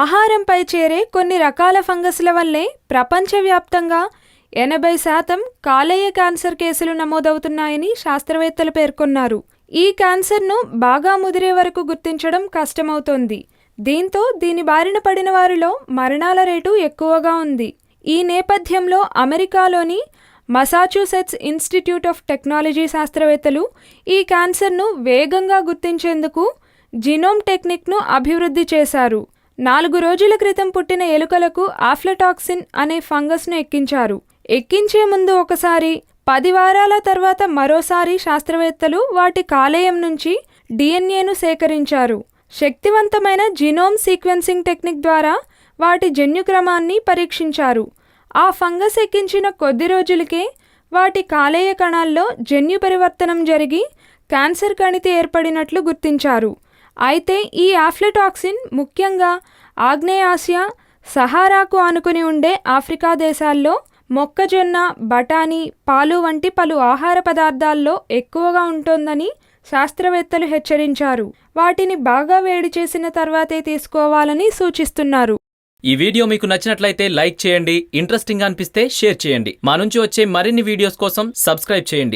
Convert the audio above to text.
ఆహారంపై చేరే కొన్ని రకాల ఫంగస్ల వల్లే ప్రపంచవ్యాప్తంగా ఎనభై శాతం కాలేయ క్యాన్సర్ కేసులు నమోదవుతున్నాయని శాస్త్రవేత్తలు పేర్కొన్నారు. ఈ క్యాన్సర్ను బాగా ముదిరే వరకు గుర్తించడం కష్టమవుతోంది. దీంతో దీని బారిన పడిన వారిలో మరణాల రేటు ఎక్కువగా ఉంది. ఈ నేపథ్యంలో అమెరికాలోని మసాచ్యూసెట్స్ ఇన్స్టిట్యూట్ ఆఫ్ టెక్నాలజీ శాస్త్రవేత్తలు ఈ క్యాన్సర్ను వేగంగా గుర్తించేందుకు జినోమ్ టెక్నిక్ను అభివృద్ధి చేశారు. నాలుగు రోజుల క్రితం పుట్టిన ఎలుకలకు ఆఫ్లటాక్సిన్ అనే ఫంగస్ను ఎక్కించారు. ఎక్కించే ముందు ఒకసారి పది వారాల తర్వాత మరోసారి శాస్త్రవేత్తలు వాటి కాలేయం నుంచి డిఎన్ఏను సేకరించారు. శక్తివంతమైన జినోమ్ సీక్వెన్సింగ్ టెక్నిక్ ద్వారా వాటి జన్యుక్రమాన్ని పరీక్షించారు. ఆ ఫంగస్ ఎక్కించిన కొద్ది రోజులకే వాటి కాలేయ కణాల్లో జన్యు పరివర్తనం జరిగి క్యాన్సర్ కణితి ఏర్పడినట్లు గుర్తించారు. అయితే ఈ ఆఫ్లెటాక్సిన్ ముఖ్యంగా ఆగ్నేయాసియా సహారాకు ఆనుకుని ఉండే ఆఫ్రికా దేశాల్లో మొక్కజొన్న బఠానీ పాలు వంటి పలు ఆహార పదార్థాల్లో ఎక్కువగా ఉంటుందని శాస్త్రవేత్తలు హెచ్చరించారు. వాటిని బాగా వేడి చేసిన తర్వాతే తీసుకోవాలని సూచిస్తున్నారు. ఈ వీడియో మీకు నచ్చినట్లయితే లైక్ చేయండి ఇంట్రెస్టింగ్ అనిపిస్తే షేర్ చేయండి. మా నుంచి వచ్చే మరిన్ని వీడియోస్ కోసం సబ్స్క్రైబ్ చేయండి.